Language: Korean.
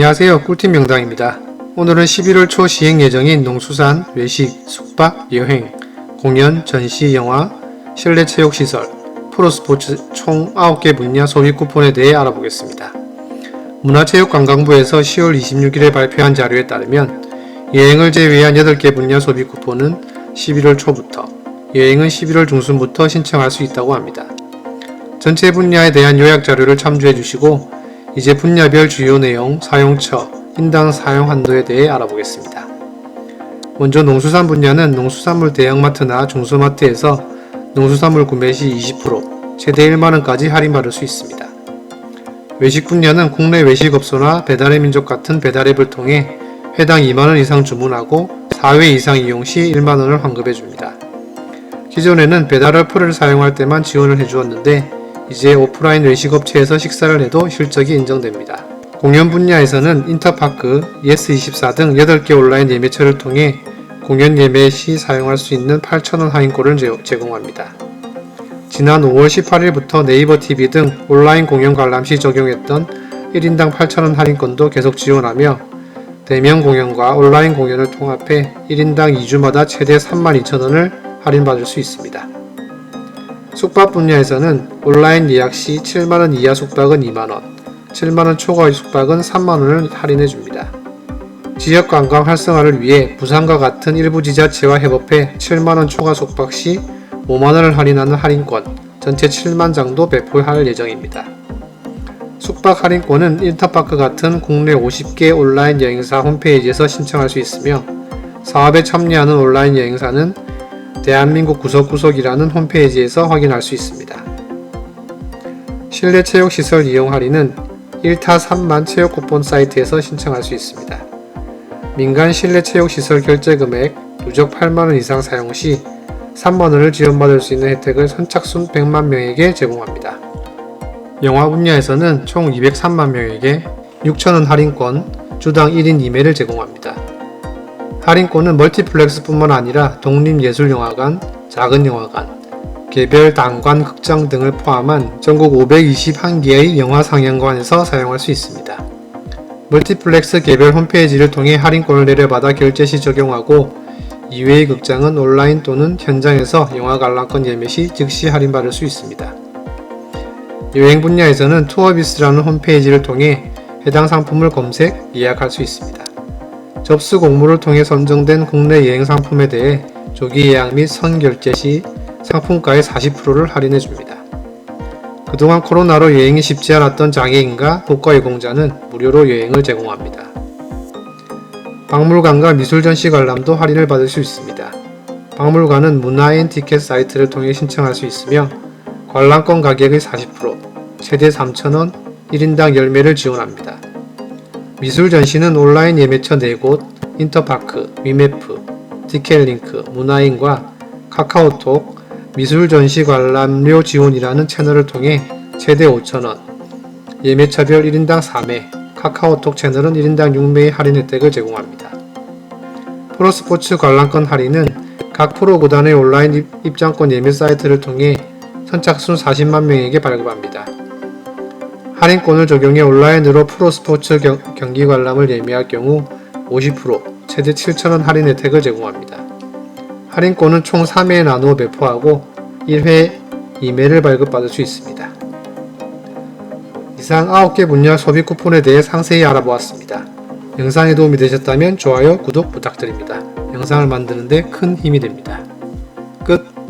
안녕하세요. 꿀팁 명당입니다. 오늘은 11월 초 시행 예정인 농수산, 외식, 숙박, 여행, 공연, 전시, 영화, 실내 체육시설, 프로스포츠 총 9개 분야 소비 쿠폰에 대해 알아보겠습니다. 문화체육관광부에서 10월 26일에 발표한 자료에 따르면 여행을 제외한 8개 분야 소비 쿠폰은 11월 초부터, 여행은 11월 중순부터 신청할 수 있다고 합니다. 전체 분야에 대한 요약 자료를 참조해 주시고 이제 분야별 주요 내용, 사용처, 인당 사용 한도에 대해 알아보겠습니다. 먼저 농수산 분야는 농수산물 대형마트나 중소마트에서 농수산물 구매 시 20%, 최대 1만원까지 할인받을 수 있습니다. 외식 분야는 국내 외식업소나 배달의 민족 같은 배달앱을 통해 회당 2만원 이상 주문하고 4회 이상 이용 시 1만원을 환급해 줍니다. 기존에는 배달 어플을 사용할 때만 지원을 해주었는데 이제 오프라인 외식업체에서 식사를 해도 실적이 인정됩니다. 공연 분야에서는 인터파크, 예스24 등 8개 온라인 예매처를 통해 공연 예매 시 사용할 수 있는 8,000원 할인권을 제- 제공합니다. 지난 5월 18일부터 네이버 TV 등 온라인 공연 관람 시 적용했던 1인당 8,000원 할인권도 계속 지원하며 대면 공연과 온라인 공연을 통합해 1인당 2주마다 최대 32,000원을 할인받을 수 있습니다. 숙박 분야에서는 온라인 예약 시 7만원 이하 숙박은 2만원, 7만원 초과 숙박은 3만원을 할인해 줍니다. 지역 관광 활성화를 위해 부산과 같은 일부 지자체와 협업해 7만원 초과 숙박 시 5만원을 할인하는 할인권, 전체 7만 장도 배포할 예정입니다. 숙박 할인권은 인터파크 같은 국내 50개 온라인 여행사 홈페이지에서 신청할 수 있으며 사업에 참여하는 온라인 여행사는 대한민국 구석구석이라는 홈페이지에서 확인할 수 있습니다. 실내 체육시설 이용 할인은 1타 3만 체육 쿠폰 사이트에서 신청할 수 있습니다. 민간 실내 체육시설 결제 금액 누적 8만원 이상 사용 시 3만원을 지원받을 수 있는 혜택을 선착순 100만 명에게 제공합니다. 영화 분야에서는 총 203만 명에게 6천원 할인권, 주당 1인 2매를 제공합니다. 할인권은 멀티플렉스뿐만 아니라 독립예술영화관, 작은 영화관, 개별 단관 극장 등을 포함한 전국 521개의 영화 상영관에서 사용할 수 있습니다. 멀티플렉스 개별 홈페이지를 통해 할인권을 내려받아 결제 시 적용하고 이외의 극장은 온라인 또는 현장에서 영화 관람권 예매 시 즉시 할인받을 수 있습니다. 여행 분야에서는 투어비스라는 홈페이지를 통해 해당 상품을 검색, 예약할 수 있습니다. 접수 공모를 통해 선정된 국내 여행 상품에 대해 조기 예약 및 선결제 시 상품가의 40%를 할인해 줍니다. 그동안 코로나로 여행이 쉽지 않았던 장애인과 독거예공자는 무료로 여행을 제공합니다. 박물관과 미술 전시 관람도 할인을 받을 수 있습니다. 박물관은 문화인 티켓 사이트를 통해 신청할 수 있으며 관람권 가격의 40%, 최대 3,000원, 1인당 10매를 지원합니다. 미술 전시는 온라인 예매처 4곳, 인터파크, 위메프, 티켓링크, 문화인과 카카오톡, 미술 전시 관람료 지원이라는 채널을 통해 최대 5,000원, 예매차별 1인당 4매, 카카오톡 채널은 1인당 6매의 할인 혜택을 제공합니다. 프로스포츠 관람권 할인은 각 프로 구단의 온라인 입- 입장권 예매 사이트를 통해 선착순 40만 명에게 발급합니다. 할인권을 적용해 온라인으로 프로스포츠 경, 경기 관람을 예매할 경우 50% 최대 7,000원 할인 혜택을 제공합니다. 할인권은 총 3회에 나누어 배포하고 1회 2매를 발급받을 수 있습니다. 이상 9개 분야 소비 쿠폰에 대해 상세히 알아보았습니다. 영상이 도움이 되셨다면 좋아요, 구독 부탁드립니다. 영상을 만드는데 큰 힘이 됩니다.